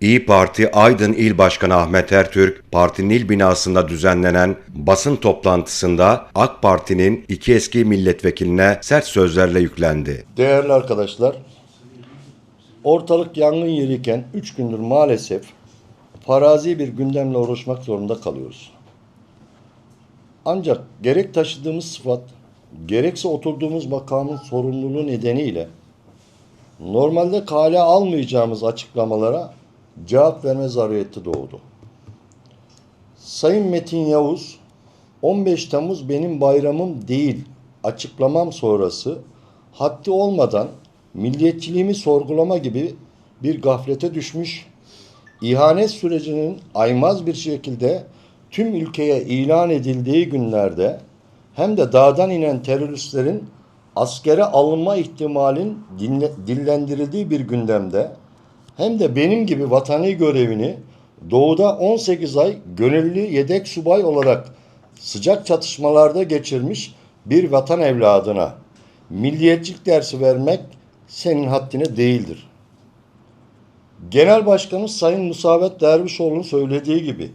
İyi Parti Aydın İl Başkanı Ahmet Ertürk, partinin il binasında düzenlenen basın toplantısında AK Parti'nin iki eski milletvekiline sert sözlerle yüklendi. Değerli arkadaşlar, ortalık yangın yeriyken 3 gündür maalesef farazi bir gündemle uğraşmak zorunda kalıyoruz. Ancak gerek taşıdığımız sıfat, gerekse oturduğumuz makamın sorumluluğu nedeniyle normalde kale almayacağımız açıklamalara cevap verme zarureti doğdu. Sayın Metin Yavuz, 15 Temmuz benim bayramım değil açıklamam sonrası haddi olmadan milliyetçiliğimi sorgulama gibi bir gaflete düşmüş, ihanet sürecinin aymaz bir şekilde tüm ülkeye ilan edildiği günlerde hem de dağdan inen teröristlerin askere alınma ihtimalin dinle- dillendirildiği bir gündemde hem de benim gibi vatani görevini doğuda 18 ay gönüllü yedek subay olarak sıcak çatışmalarda geçirmiş bir vatan evladına milliyetçilik dersi vermek senin haddine değildir. Genel Başkanımız Sayın Musavet Dervişoğlu'nun söylediği gibi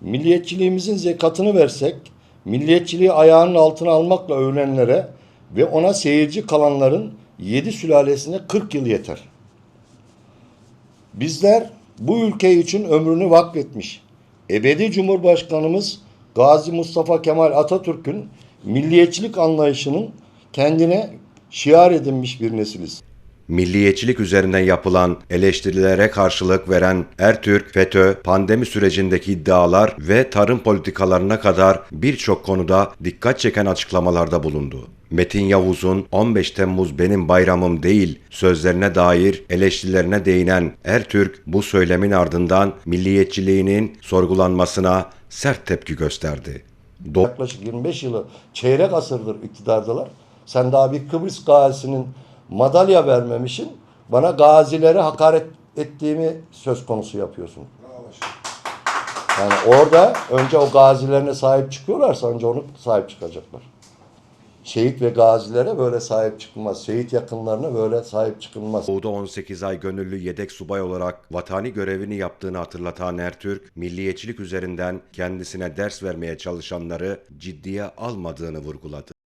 milliyetçiliğimizin zekatını versek, milliyetçiliği ayağının altına almakla övünenlere ve ona seyirci kalanların yedi sülalesine 40 yıl yeter. Bizler bu ülke için ömrünü vakfetmiş. Ebedi Cumhurbaşkanımız Gazi Mustafa Kemal Atatürk'ün milliyetçilik anlayışının kendine şiar edinmiş bir nesiliz. Milliyetçilik üzerinden yapılan eleştirilere karşılık veren Ertürk, FETÖ, pandemi sürecindeki iddialar ve tarım politikalarına kadar birçok konuda dikkat çeken açıklamalarda bulundu. Metin Yavuz'un 15 Temmuz benim bayramım değil sözlerine dair eleştirilerine değinen Ertürk bu söylemin ardından milliyetçiliğinin sorgulanmasına sert tepki gösterdi. Do- Yaklaşık 25 yılı çeyrek asırdır iktidardalar. Sen daha bir Kıbrıs gazisinin madalya vermemişin bana gazilere hakaret ettiğimi söz konusu yapıyorsun. Yani orada önce o gazilerine sahip çıkıyorlarsa önce onu sahip çıkacaklar. Şehit ve gazilere böyle sahip çıkılmaz. Şehit yakınlarına böyle sahip çıkılmaz. Doğu'da 18 ay gönüllü yedek subay olarak vatani görevini yaptığını hatırlatan Ertürk, milliyetçilik üzerinden kendisine ders vermeye çalışanları ciddiye almadığını vurguladı.